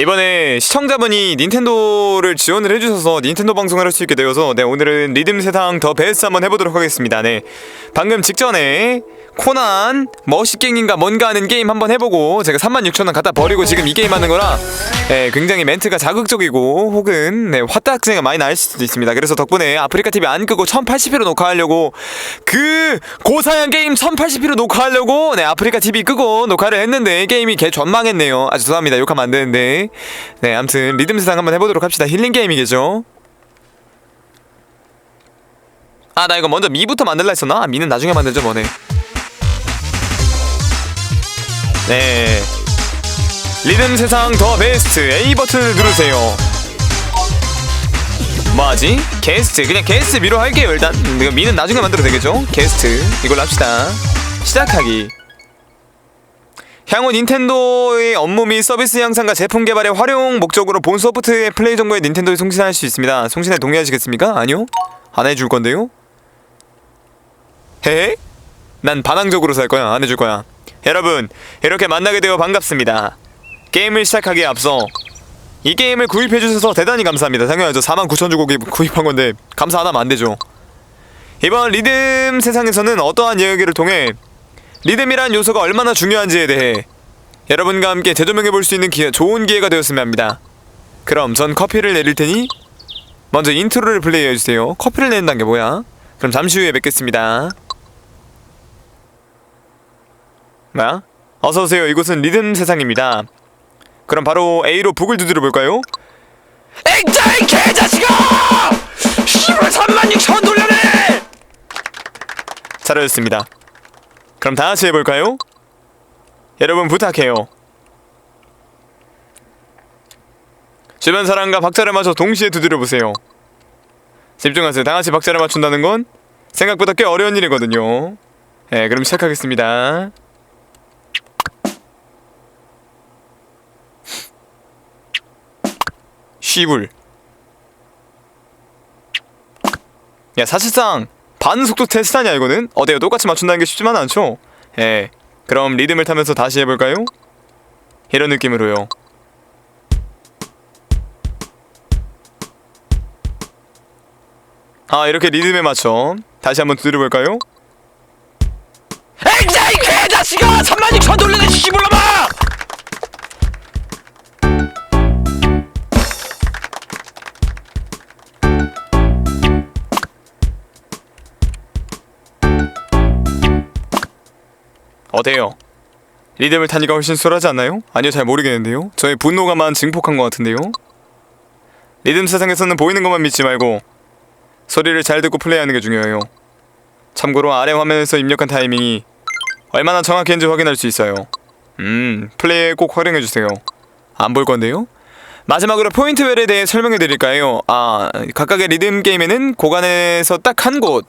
이번에 시청자분이 닌텐도를 지원을 해주셔서 닌텐도 방송을 할 수 있게 되어서 네 오늘은 리듬 세상 더 베스트 한번 해보도록 하겠습니다. 네 방금 직전에 코난 머시갱인가 뭔가 하는 게임 한번 해보고 제가 36,000원 갖다 버리고 지금 이 게임 하는 거라 네, 굉장히 멘트가 자극적이고 혹은 네, 화딱지가 많이 날 수도 있습니다. 그래서 덕분에 아프리카 TV 안 끄고 1080p로 녹화하려고 그 고사양 게임 1080p로 녹화하려고 네 아프리카 TV 끄고 녹화를 했는데 게임이 개 전망했네요. 아 죄송합니다. 욕하면 안 되는데 네 아무튼 리듬 세상 한번 해보도록 합시다. 힐링 게임이겠죠. 아 나 이거 먼저 미부터 만들라 했었나? 아, 미는 나중에 만들죠 뭐네. 네. 리듬 세상 더 베스트 A 버튼을 누르세요. 뭐하지? 게스트 그냥 게스트 미로 할게요 일단 미는 나중에 만들어도 되겠죠? 게스트 이걸로 합시다 시작하기 향후 닌텐도의 업무 및 서비스 향상과 제품 개발의 활용 목적으로 본 소프트의 플레이 정보에 닌텐도에 송신할 수 있습니다 송신에 동의하시겠습니까? 아니요? 안 해줄 건데요? 헤헤? 난 반항적으로 살 거야 안 해줄 거야 여러분 이렇게 만나게 되어 반갑습니다 게임을 시작하기에 앞서 이 게임을 구입해 주셔서 대단히 감사합니다. 당연하죠. 49,000 주고 구입- 구입한 건데 감사 안 하면 안 되죠. 이번 리듬 세상에서는 어떠한 이야기를 통해 리듬이란 요소가 얼마나 중요한지에 대해 여러분과 함께 재조명해 볼 수 있는 기회, 좋은 기회가 되었으면 합니다. 그럼 전 커피를 내릴 테니 먼저 인트로를 플레이해 주세요. 커피를 내린다는 게 뭐야? 그럼 잠시 후에 뵙겠습니다. 뭐야? 어서 오세요. 이곳은 리듬 세상입니다. 그럼 바로 A로 북을 두드려 볼까요? 액자이 개자식아! 씨발 36,000원 돌려내! 잘하셨습니다. 그럼 다 같이 해볼까요? 여러분 부탁해요. 주변 사람과 박자를 맞춰 동시에 두드려 보세요. 집중하세요. 다 같이 박자를 맞춘다는 건 생각보다 꽤 어려운 일이거든요. 네, 그럼 시작하겠습니다. 쉬불. 야 사실상 반속도 테스트 아니야 이거는? 어때요? 똑같이 맞춘다는 게 쉽지만 않죠? 예 그럼 리듬을 타면서 다시 해볼까요? 이런 느낌으로요 아 이렇게 리듬에 맞춰 다시 한번 두드려볼까요? 액자이 개자식아! 36,000원 돌려내 씨발놈아! 어때요? 리듬을 타니까 훨씬 수월하지 않나요? 아니요 잘 모르겠는데요 저의 분노가만 증폭한 것 같은데요 리듬 세상에서는 보이는 것만 믿지 말고 소리를 잘 듣고 플레이하는 게 중요해요 참고로 아래 화면에서 입력한 타이밍이 얼마나 정확했는지 확인할 수 있어요 음 플레이에 꼭 활용해 주세요 안 볼 건데요? 마지막으로 포인트별에 대해 설명해 드릴까요? 아 각각의 리듬 게임에는 고간에서 딱 한 곳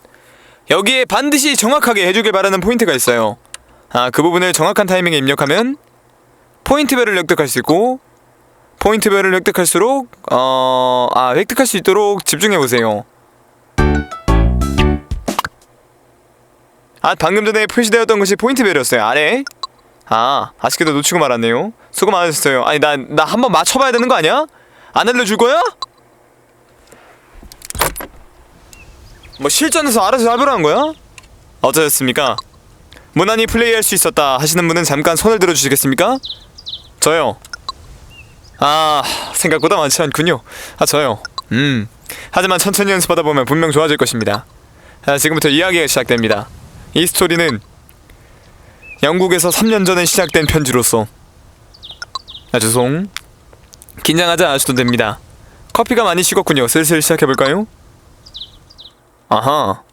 여기에 반드시 정확하게 해주길 바라는 포인트가 있어요 아, 그 부분을 정확한 타이밍에 입력하면 포인트별을 획득할 수 있고 포인트별을 획득할수록 어, 아, 획득할 수 있도록 집중해 보세요. 아, 방금 전에 표시되었던 것이 포인트별이었어요. 아래. 아, 아쉽게도 놓치고 말았네요. 수고 많으셨어요. 아니, 나, 나 한번 맞춰봐야 되는 거 아니야? 안 알려줄 거야? 뭐 실전에서 알아서 해보라는 거야? 어쩌셨습니까? 무난히 플레이할 수 있었다 하시는 분은 잠깐 손을 들어주시겠습니까? 저요. 아 생각보다 많지 않군요. 아 저요. 음. 하지만 천천히 연습하다 보면 분명 좋아질 것입니다. 아, 지금부터 이야기가 시작됩니다. 이 스토리는 영국에서 3년 전에 시작된 편지로서 아 죄송. 긴장하지 않으셔도 됩니다. 커피가 많이 식었군요. 슬슬 시작해볼까요? 아하.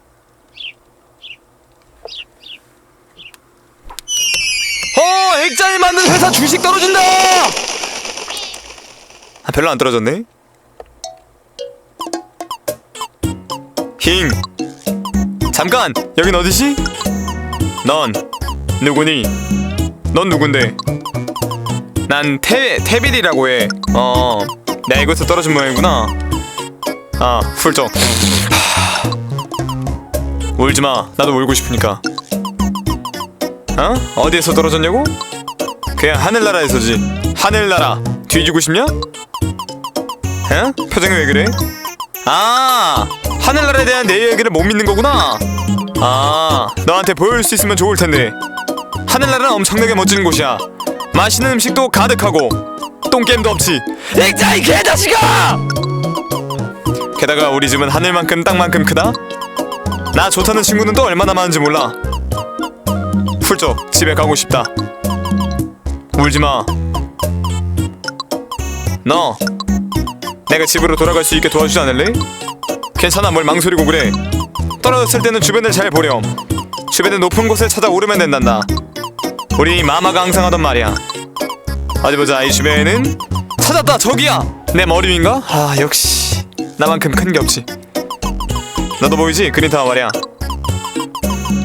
어! 액자이 만든 회사 주식 떨어진다! 아, 별로 안 떨어졌네. 힝. 잠깐. 여긴 어디지? 넌 누구니? 넌 누군데? 난 태, 태빌이라고 해. 어. 내가 이곳에 떨어진 모양이구나. 아, 훌쩍. 하... 울지 마. 나도 울고 싶으니까. 어? 어디에서 떨어졌냐고? 그냥 하늘나라에서지. 하늘나라. 뒤지고 싶냐? 에? 표정이 왜 그래? 아 하늘나라에 대한 내 얘기를 못 믿는 거구나 아 너한테 보여줄 수 있으면 좋을 텐데 하늘나라는 엄청나게 멋진 곳이야 맛있는 음식도 가득하고 똥게임도 없지 액자이 개자식아! 게다가 우리 집은 하늘만큼 땅만큼 크다 나 좋다는 친구는 또 얼마나 많은지 몰라 훌쩍 집에 가고 싶다. 울지 마. 너 내가 집으로 돌아갈 수 있게 도와주지 않을래? 괜찮아 뭘 망설이고 그래. 떨어졌을 때는 주변을 잘 보렴. 주변의 높은 곳에 찾아 오르면 된단다. 우리 마마가 항상 하던 말이야. 어디 보자 이 주변에는. 찾았다 저기야! 내 머리 위인가? 아 역시. 나만큼 큰 게 없지. 너도 보이지? 그린타워 말이야.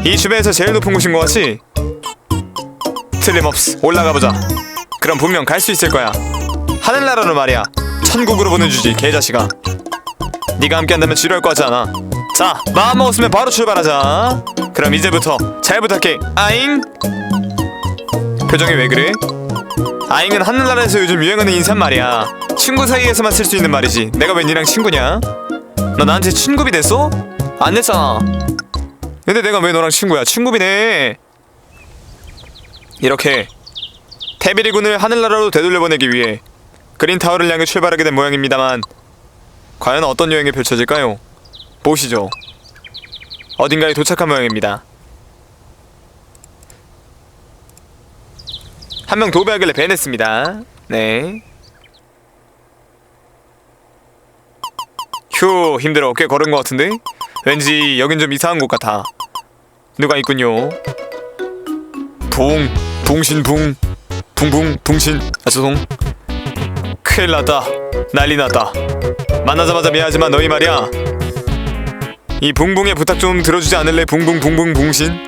이 주변에서 제일 높은 곳인 것 같지? 틀림없어 올라가보자. 그럼 분명 갈 수 있을 거야. 하늘나라로 말이야. 천국으로 보내주지 개자식아. 네가 함께 한다면 지루할 것 같지 않아. 자 마음 먹었으면 바로 출발하자. 그럼 이제부터 잘 부탁해. 아잉? 표정이 왜 그래? 아잉은 하늘나라에서 요즘 유행하는 인사말 말이야. 친구 사이에서만 쓸 수 있는 말이지. 내가 웬 니랑 친구냐? 너 나한테 친구비 됐어? 안 냈잖아. 근데 내가 왜 너랑 친구야? 친구비네 이렇게 테비리 군을 하늘나라로 되돌려보내기 위해 그린타워를 향해 출발하게 된 모양입니다만 과연 어떤 여행이 펼쳐질까요? 보시죠. 어딘가에 도착한 모양입니다. 한 명 도배하길래 배냈습니다. 네. 휴 힘들어. 꽤 걸은 것 같은데? 왠지 여긴 좀 이상한 곳 같아. 누가 있군요? 붕 붕신붕 붕붕 붕신 아 죄송 큰일 났다. 난리 났다. 만나자마자 미안하지만 너희 말이야. 이 붕붕의 부탁 좀 들어주지 않을래? 붕붕 붕붕 붕신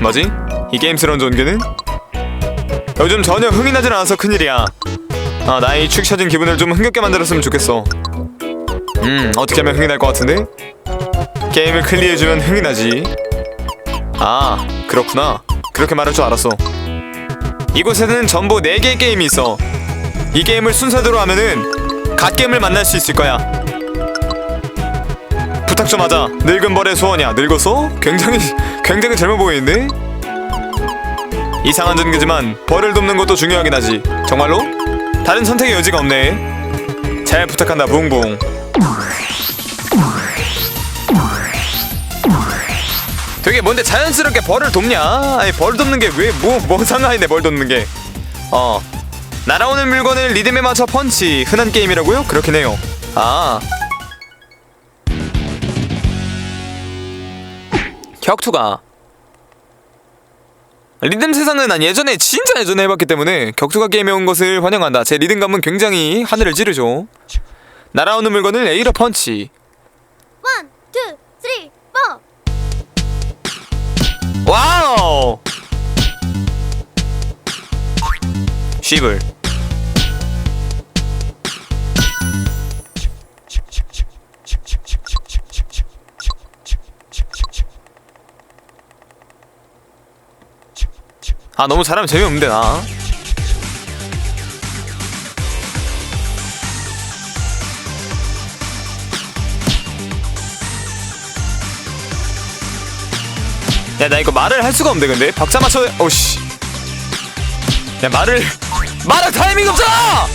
뭐지? 이 게임스러운 존귀는? 요즘 전혀 흥이 나질 않아서 큰일이야. 아 나의 축 처진 기분을 좀 흥겹게 만들었으면 좋겠어. 음 어떻게 하면 흥이 날 것 같은데? 게임을 클리어해주면 흥이 나지. 아 그렇구나 그렇게 말할 줄 알았어. 이곳에는 전부 4개의 게임이 있어. 이 게임을 순서대로 하면은 갓게임을 만날 수 있을 거야. 부탁 좀 하자. 늙은 벌의 소원이야. 늙었어? 굉장히 굉장히 젊어 보이는데? 이상한 전개지만 벌을 돕는 것도 중요하긴 하지. 정말로? 다른 선택의 여지가 없네. 잘 부탁한다. 붕붕 되게 뭔데 자연스럽게 벌을 돕냐? 아니 벌 돕는 게왜뭐뭐 상관인데 벌 돕는 게? 어 날아오는 물건을 리듬에 맞춰 펀치 흔한 게임이라고요? 그렇긴 해요. 아 격투가 리듬 세상은 난 예전에 진짜 예전에 해봤기 때문에 격투가 게임에 온 것을 환영한다. 제 리듬감은 굉장히 하늘을 찌르죠. 날아오는 물건을 에이러 펀치. One, 와우! 쉬블 아 너무 잘하면 재미없는데 나 야 나 이거 말을 할 수가 없는데 근데. 박자 맞춰. 어씨. 야 말을 말할 타이밍 없잖아!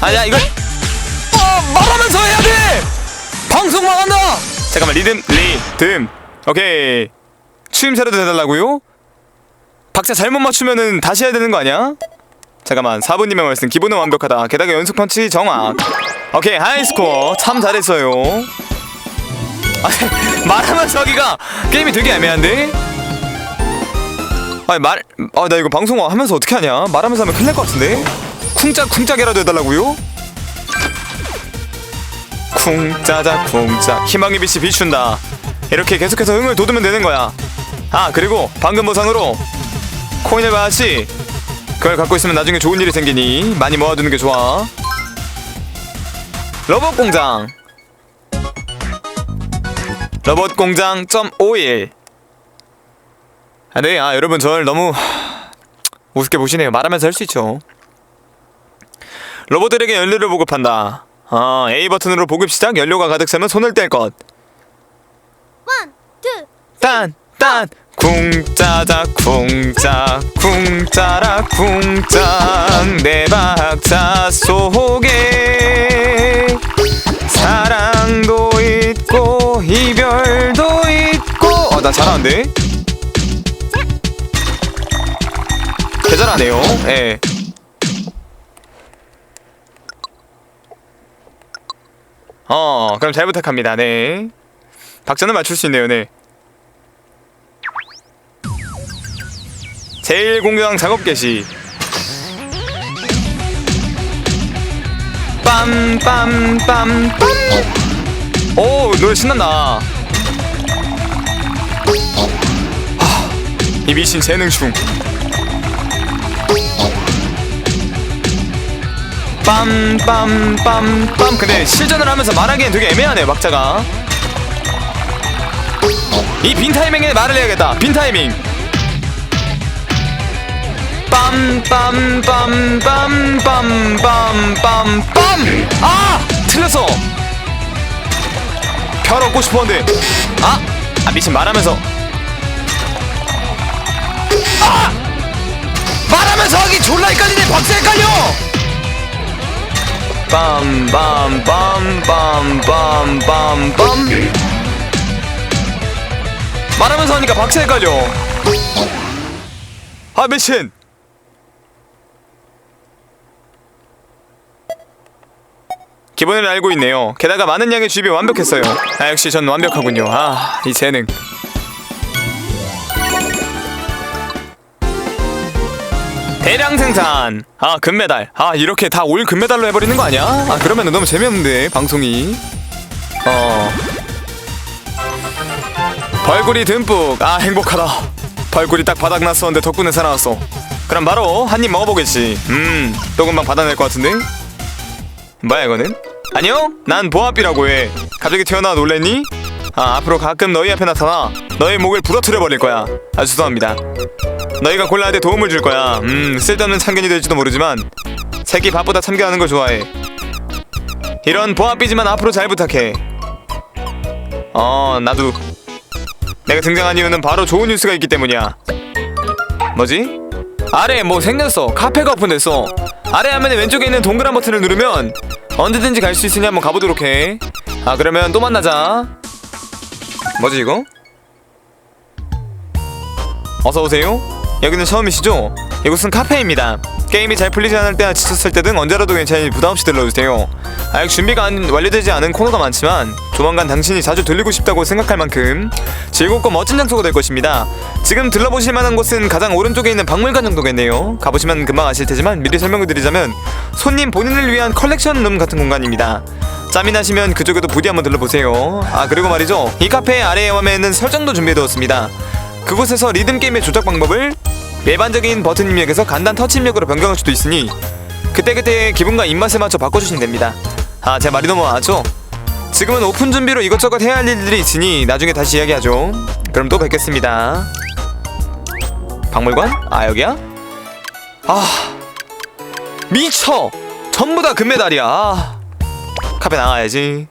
아야 이걸? 어 말하면서 해야 돼 잠깐만 리듬 리듬 오케이 추임새라도 해달라고요? 박자 잘못 맞추면은 다시 해야 되는 거 아니야? 잠깐만 사부님의 말씀 기본은 완벽하다 게다가 연속 펀치 정확 오케이 하이스코어 참 잘했어요 아니 말하면서 하기가 게임이 되게 애매한데? 아니 말 아 나 이거 방송 하면서 어떻게 하냐 말하면서 하면 큰일 날 것 같은데? 쿵짝 쿵짝이라도 해달라고요? 쿵짜자 쿵짜. 희망의 빛이 비춘다. 이렇게 계속해서 흥을 돋우면 되는 거야. 아 그리고 방금 보상으로 코인을 봐야지 그걸 갖고 있으면 나중에 좋은 일이 생기니 많이 모아두는 게 좋아. 로봇 공장. 로봇 공장 .51 아, 네, 아 여러분 저를 너무 우습게 보시네요. 말하면서 할 수 있죠. 로봇들에게 연료를 보급한다 아 A 버튼으로 보급 시작 연료가 가득 차면 손을 뗄 것 원, 투, 딴, 딴, 쿵짜자, 쿵짜, 쿵짜라, 쿵짱, 내 박자 속에 사랑도 있고, 이별도 있고. 어, 나 잘하는데? 개 잘하네요, 예. 어, 그럼 잘 부탁합니다, 네. 박자는 맞출 수 있네요, 네. 제1공장 작업 개시. 빰빰빰 빰 오 노래 신난다. 하, 이 미신 재능충 빰빰빰빰. 근데 실전을 하면서 말하기엔 되게 애매하네 박자가. 이 빈 타이밍에 말을 해야겠다. 빈 타이밍. 빰빰빰빰빰빰빰빰. 아! 틀렸어. 별 얻고 싶었는데. 아! 아 미친 말하면서. 아! 말하면서 하기 졸라 헷갈리네. 박스 헷갈려 빰빰빰빰빰빰빰 말하면서 하니까 박스 헷갈려 아 미친 기본을 알고 있네요. 게다가 많은 양의 주입이 완벽했어요. 아 역시 전 완벽하군요. 아 이 재능. 대량 생산. 아 금메달. 아 이렇게 다 올 금메달로 해버리는 거 아니야? 아 그러면 너무 재미없는데 방송이. 어. 벌꿀이 듬뿍. 아 행복하다. 벌꿀이 딱 바닥 났었는데 덕분에 살아났어. 그럼 바로 한 입 먹어보겠지. 음, 또 금방 받아낼 것 같은데? 뭐야 이거는? 안녕? 난 보아비라고 해 갑자기 태어나 놀랬니? 아 앞으로 가끔 너희 앞에 나타나 너희 목을 부러뜨려 버릴 거야. 아 죄송합니다. 너희가 곤란할 때 도움을 줄 거야. 음 쓸데없는 참견이 될지도 모르지만 새끼 밥보다 참견하는 걸 좋아해. 이런 보아비지만 앞으로 잘 부탁해. 어 나도. 내가 등장한 이유는 바로 좋은 뉴스가 있기 때문이야. 뭐지? 아래 뭐 생겼어. 카페가 오픈됐어. 아래 화면에 왼쪽에 있는 동그란 버튼을 누르면 언제든지 갈 수 있으니 한번 가보도록 해 아 그러면 또 만나자 뭐지 이거? 어서오세요. 여기는 처음이시죠? 이곳은 카페입니다. 게임이 잘 풀리지 않을 때나 지쳤을 때 등 언제라도 괜찮으니 부담없이 들러주세요. 아직 준비가 안- 완료되지 않은 코너가 많지만 조만간 당신이 자주 들리고 싶다고 생각할 만큼 즐겁고 멋진 장소가 될 것입니다. 지금 들러보실 만한 곳은 가장 오른쪽에 있는 박물관 정도겠네요. 가보시면 금방 아실 테지만 미리 설명을 드리자면 손님 본인을 위한 컬렉션 룸 같은 공간입니다 짬이 나시면 그쪽에도 부디 한번 들러보세요 아 그리고 말이죠 이 카페 아래의 화면에는 설정도 준비해두었습니다 그곳에서 리듬 게임의 조작 방법을 일반적인 버튼 입력에서 간단 터치 입력으로 변경할 수도 있으니 그때그때의 기분과 입맛에 맞춰 바꿔주시면 됩니다 아 제 말이 너무 많았죠? 지금은 오픈 준비로 이것저것 해야 할 일들이 있으니 나중에 다시 이야기하죠 그럼 또 뵙겠습니다 박물관? 아 여기야? 아 미쳐! 전부 다 금메달이야 아, 카페 나가야지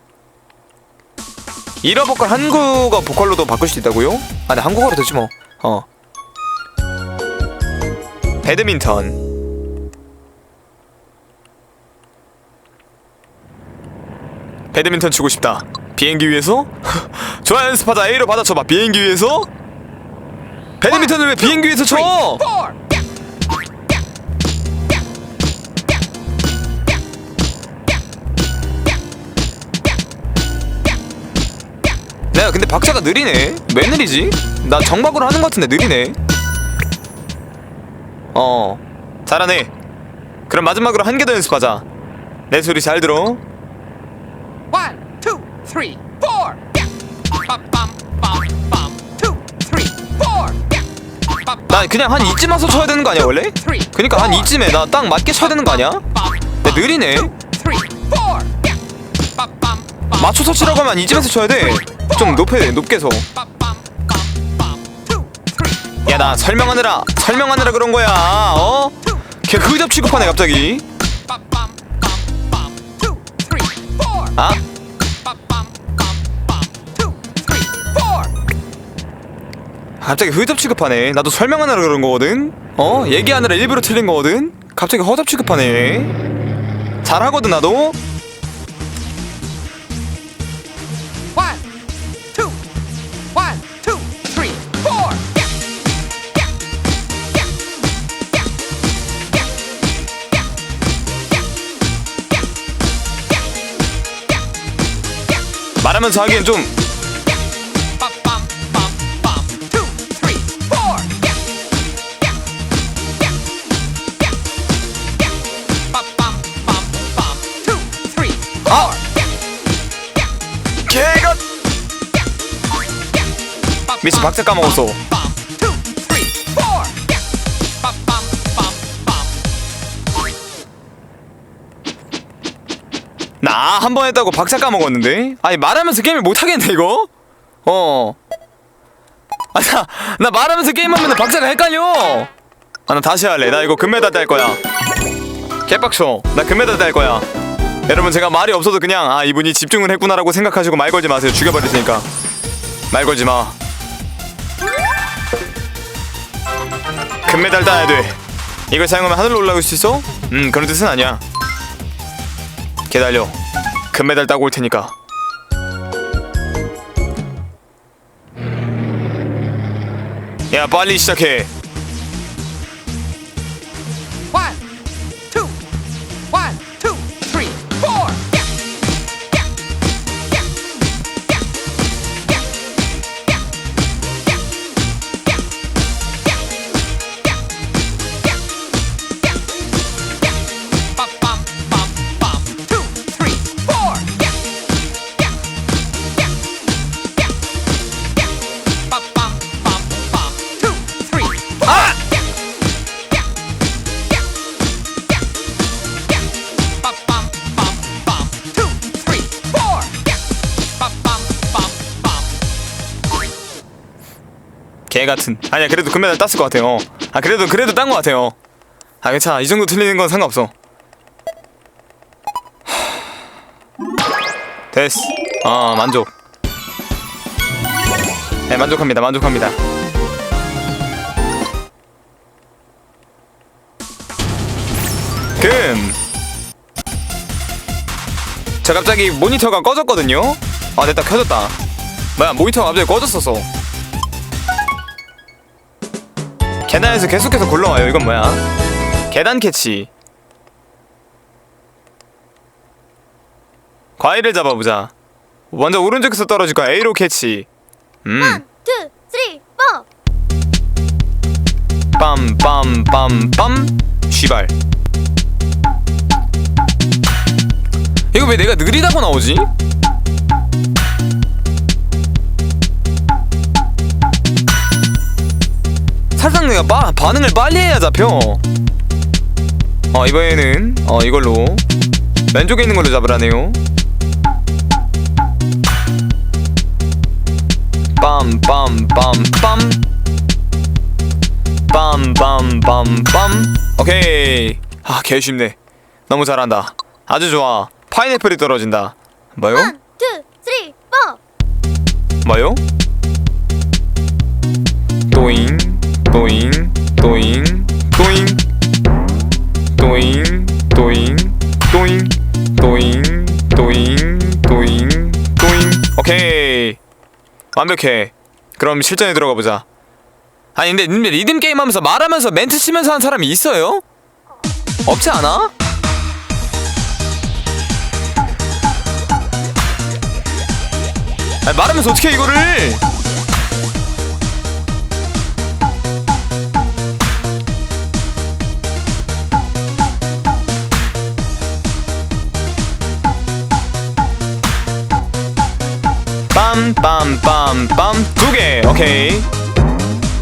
일어 보컬 한국어 보컬로도 바꿀 수 있다고요? 아, 네 한국어로 되지 뭐. 어. 배드민턴. 배드민턴 치고 싶다. 비행기 위에서? 좋아 연습하자. A로 받아쳐봐. 비행기 위에서? 배드민턴을 왜 비행기 위에서 쳐? 근데 박자가 느리네. 왜 느리지? 나 정박으로 하는 것 같은데 느리네. 어, 잘하네. 그럼 마지막으로 한 개 더 연습하자. 내 소리 잘 들어. One, two, three, four. Bum, bum, bum, bum. Two, three, four. Bum, bum, 나나 그냥 한 이쯤 와서 쳐야 되는 거 아니야 원래? 그니까 한 이쯤에 나 딱 맞게 쳐야 되는 거 아니야? 내 느리네 Three, four. Yeah. Bum, bum, bum, 맞춰서 치라고 하면 한 이쯤에서 쳐야 돼 좀 높여야 돼 높게서 야 나 설명하느라 설명하느라 그런 거야 어? 걔 흐잡 취급하네 갑자기 three, four. 아? 갑자기 흐잡 취급하네 나도 설명하느라 그런 거거든 어? 얘기하느라 일부러 틀린 거거든 갑자기 허잡 취급하네 잘하거든 나도 하면서 하기엔 좀 아! 미스 박스 까먹었어. 한 번 했다고 박자 까먹었는데? 아니 말하면서 게임을 못하겠네 이거? 어. 아, 나, 나 말하면서 게임하면 박자가 헷갈려! 아, 나 다시 할래. 나 이거 금메달 딸 거야. 개빡쳐. 나 금메달 딸 거야. 여러분, 제가 말이 없어도 그냥, 아, 이분이 집중을 했구나라고 생각하시고 말 걸지 마세요. 죽여버릴 테니까. 말 걸지 마. 금메달 따야 돼. 이걸 사용하면 하늘로 올라갈 수 있어? 음, 그런 뜻은 아니야. 기다려. 금메달 따고 올 테니까. 야, 빨리 시작해. 개 같은. 아니야, 그래도 금메달 땄을 것 같아요. 아, 그래도 그래도 딴 것 같아요. 아, 괜찮아. 이 정도 틀리는 건 상관없어. 됐어. 아, 만족. 네, 만족합니다. 만족합니다. 금. 저 갑자기 모니터가 꺼졌거든요. 아, 됐다 켜졌다. 뭐야, 모니터가 갑자기 꺼졌었어. 계단에서 계속해서 굴러와요. 이건 뭐야? 계단 캐치. 과일을 잡아보자. 먼저 오른쪽에서 떨어질 거야. A로 캐치. 음. One, two, three, four. 빰빰빰빰. 쉬발. 이거 왜 내가 느리다고 나오지? 살짝 내가 바, 반응을 빨리 해야 잡혀. 어 이번에는 어 이걸로 왼쪽에 있는 걸로 잡으라네요. 빰빰빰빰 빰빰빰빰 오케이 아 개쉽네 너무 잘한다 아주 좋아 파인애플이 떨어진다 뭐요? One, two, three, four. 뭐요? 또잉 또잉 또잉 또잉. 또잉 또잉 또잉. 또잉 또잉 또잉 또잉. 오케이. 완벽해. 그럼 실전에 들어가 보자. 아니 근데 근데 리듬 게임 하면서 말하면서 멘트 치면서 하는 사람이 있어요? 없지 않아? 아니, 말하면서 어떻게 해 이거를 빰빰빰빰 두 개 오케이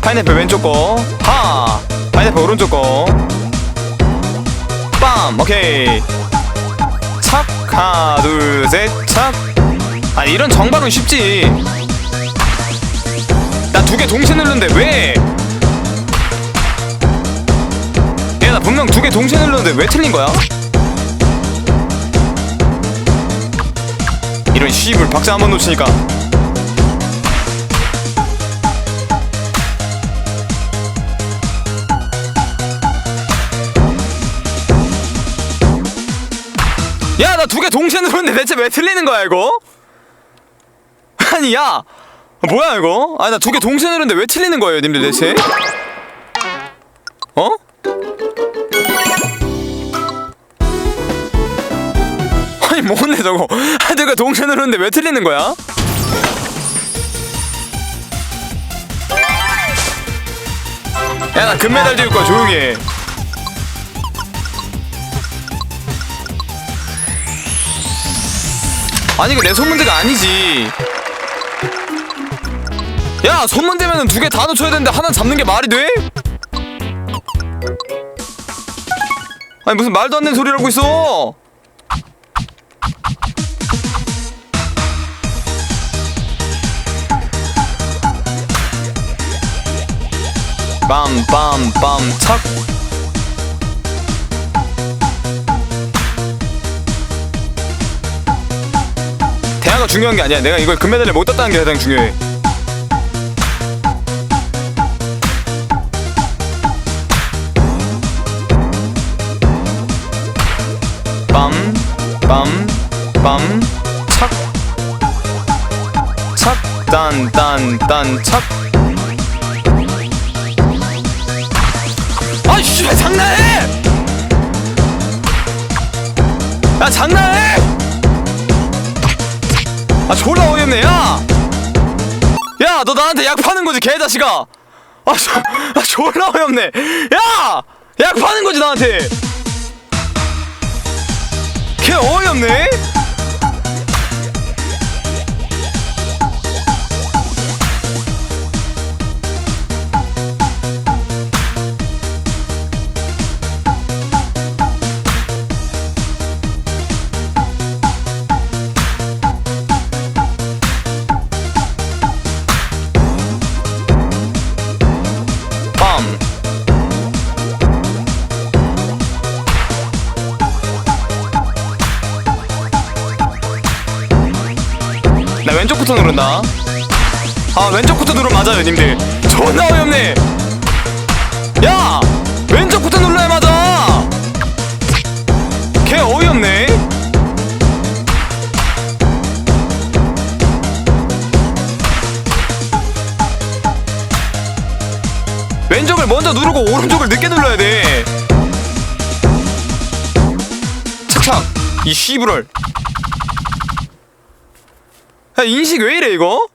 파인애플 왼쪽 거 하나 파인애플 오른쪽 거. 빰 오케이. 착 하나 둘셋 착. 아니 이런 정방은 쉽지. 나 두 개 동시에 누르는데 왜? 야나 분명 두 개 동시에 누르는데 왜 틀린 거야? 이런 씨불 박자 한 번 놓치니까 야 나 두 개 동시에 누르는데 대체 왜 틀리는 거야 이거? 아니 야 뭐야 이거? 아니 나 두 개 동시에 누르는데 왜 틀리는 거예요 님들 대체? 어? 아니 뭔데 저거 아니 내가 동시에 누르는데 왜 틀리는 거야? 야 나 금메달 줄 거야 조용히 해 아니 이거 내 손 문제가 아니지. 야 손 문제면은 두 개 다 놓쳐야 되는데 하나 잡는 게 말이 돼? 아니 무슨 말도 안 되는 소리를 하고 있어? 빰빰빰 착 중요한 게 아니야 내가 이걸 금메달을 못 땄다는 게 가장 중요해 빰 빰 빰 착 착, 딴, 딴, 딴, 착. 아, 씨, 장난해! 야, 장난해! 아, 졸라 어이없네, 야! 야, 너 나한테 약 파는 거지, 개자식아! 아, 저, 아, 졸라 어이없네! 야! 약 파는 거지, 나한테! 개 어이없네? 맞아요, 님들. 존나 어이없네. 야, 왼쪽부터 눌러야 맞아. 개 어이없네. 왼쪽을 먼저 누르고 오른쪽을 늦게 눌러야 돼. 착착. 이 씨부럴. 야, 인식 왜 이래 이거?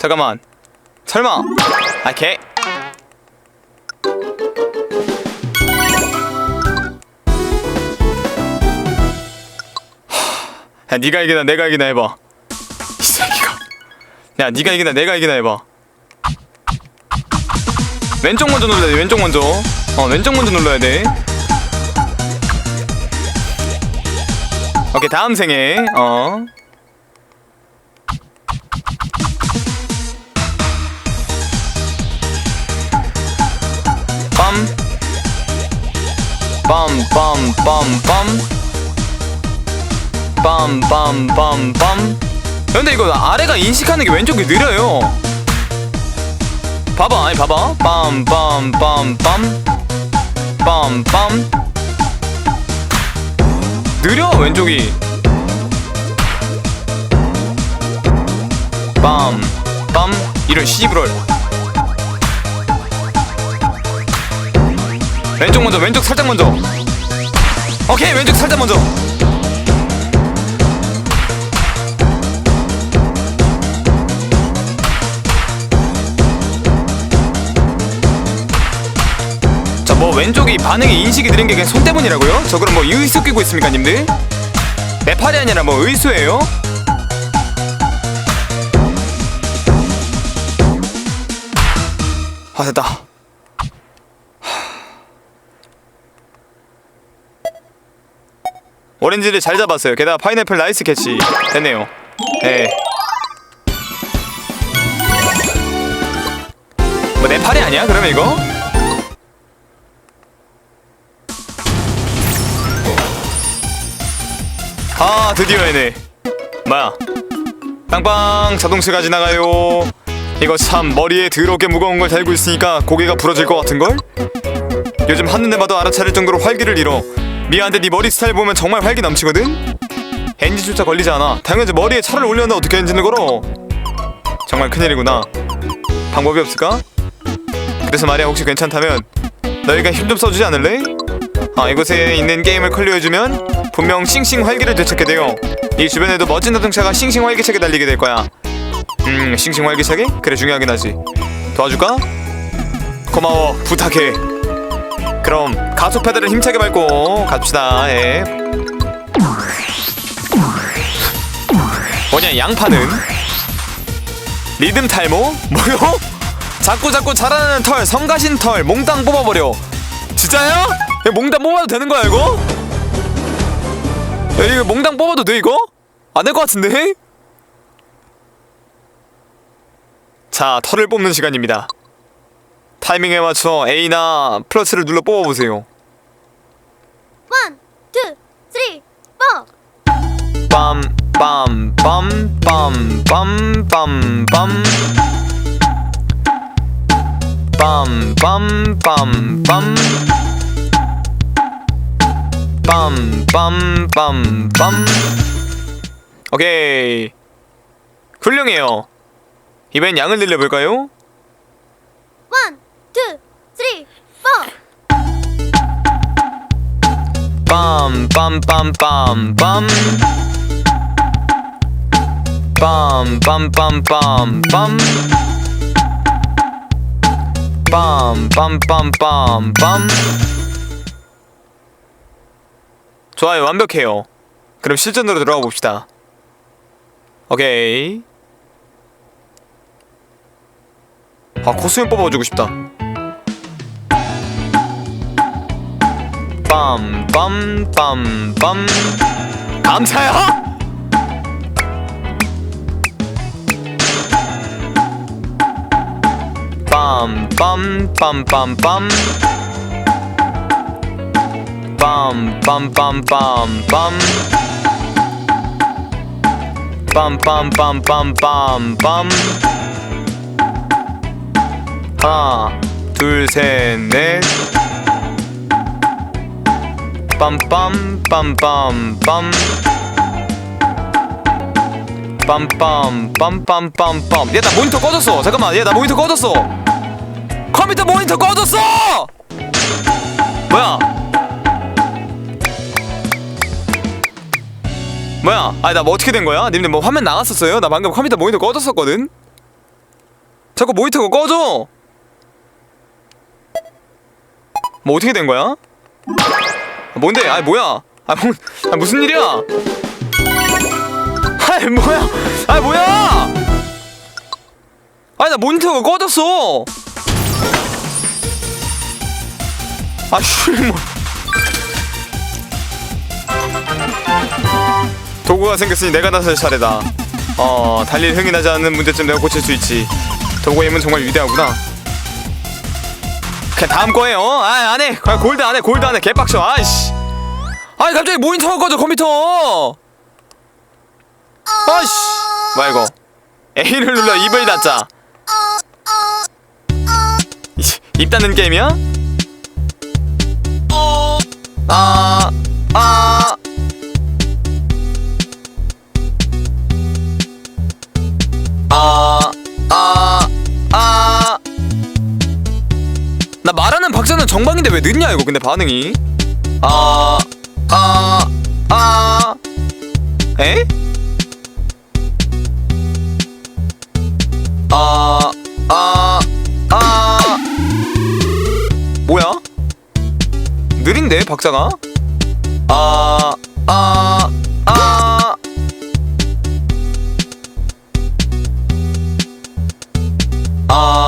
잠깐만. 설마. 아 개. 하, 야 네가 이기나 내가 이기나 해봐. 이 새끼가. 야 네가 이기나 내가 이기나 해봐. 왼쪽 먼저 눌러야 돼 왼쪽 먼저 어 왼쪽 먼저 눌러야 돼 오케이 다음 생에 어 빰빰빰빰 빰빰빰빰 근데 이거 아래가 인식하는 게 왼쪽이 느려요. 봐봐 아니 봐봐. 빰빰빰빰 빰빰 느려 왼쪽이. 빰빰 이런 씨브럴 왼쪽 먼저 왼쪽 살짝 먼저 오케이 왼쪽 살짝 먼저 자 뭐 왼쪽이 반응이 인식이 느린 게 그냥 손 때문이라고요? 저 그럼 뭐 의수 끼고 있습니까 님들? 내 팔이 아니라 뭐 의수예요? 아 됐다 오렌지를 잘 잡았어요. 게다가 파인애플 나이스 캐치 됐네요. 예. 뭐내 팔이 아니야? 그러면 이거? 아 드디어 해네. 뭐야? 빵빵! 자동차가 지나가요. 이거 참 머리에 더럽게 무거운 걸 달고 있으니까 고개가 부러질 것 같은걸? 요즘 한눈에 봐도 알아차릴 정도로 활기를 잃어 미안한데 네 머리 스타일 보면 정말 활기 넘치거든? 엔진조차 걸리지 않아 당연히 머리에 차를 올렸는데 어떻게 엔진을 걸어 정말 큰일이구나 방법이 없을까? 그래서 말이야 혹시 괜찮다면 너희가 힘 좀 써주지 않을래? 아 이곳에 있는 게임을 클리어해주면 분명 싱싱 활기를 되찾게 돼요 이 주변에도 멋진 자동차가 싱싱 활기차게 달리게 될 거야 음 싱싱 활기차게? 그래 중요하긴 하지 도와줄까? 고마워 부탁해 그럼 가속 페달을 힘차게 밟고 갑시다 예. 뭐냐 양파는 리듬 탈모? 뭐요? 자꾸 자꾸 자라나는 털 성가신 털 몽땅 뽑아버려 진짜야? 몽땅 뽑아도 되는 거야 이거? 야, 이거 몽땅 뽑아도 돼 이거? 안 될 것 같은데? 자 털을 뽑는 시간입니다 타이밍에 맞춰 A나 플러스를 눌러 뽑아보세요. 원, 투, 쓰리, 포. 빰빰빰빰빰빰빰. 빰빰빰빰 빰 빰빰빰빰 오케이. 훌륭해요. 이번엔 양을 늘려볼까요? 원, 빰빰빰빰빰. 빰빰빰빰빰. 빰빰빰빰빰. 좋아요 완벽해요. 그럼 실전으로 들어가 봅시다. 오케이. 아 코스염 뽑아주고 싶다 빰빰빰빰 감차야? 빰빰빰빰빰 빰빰빰빰빰 빰빰빰빰빰빰 하나 둘셋넷 빰빰 빰빰빰. 빰빰 빰빰빰빰. 얘 나 모니터 꺼졌어. 잠깐만. 얘 나 모니터 꺼졌어. 컴퓨터 모니터 꺼졌어! 뭐야? 뭐야? 아니 나뭐 어떻게 된 거야? 님들 뭐 화면 나갔었어요? 나 방금 컴퓨터 모니터 꺼졌었거든. 자꾸 모니터가 꺼져! 뭐 어떻게 된 거야? 아, 뭔데? 아 뭐야? 아, 뭐, 아 무슨 일이야? 아 뭐야? 아 뭐야? 아니 나 모니터가 꺼졌어. 아씨 뭐. 도구가 생겼으니 내가 나설 차례다. 어 달릴 흥이 나지 않는 문제점 내가 고칠 수 있지. 도구의 힘은 정말 위대하구나. 그냥 다음 거예요. 아, 안 해. 골드 안 해. 골드 안 해. 개빡쳐. 아이씨. 아니, 갑자기 모니터가 꺼져, 컴퓨터. 아이씨. 이거. A를 눌러 입을 닫자. 이- 입 닫는 게임이야? 아, 아. 아, 나 말하는 박자는 정방인데 왜 늦냐 이거 근데 반응이 아 아, 아. 에? 아, 아, 아. 뭐야? 느린데 박자가? 아, 아, 아. 아,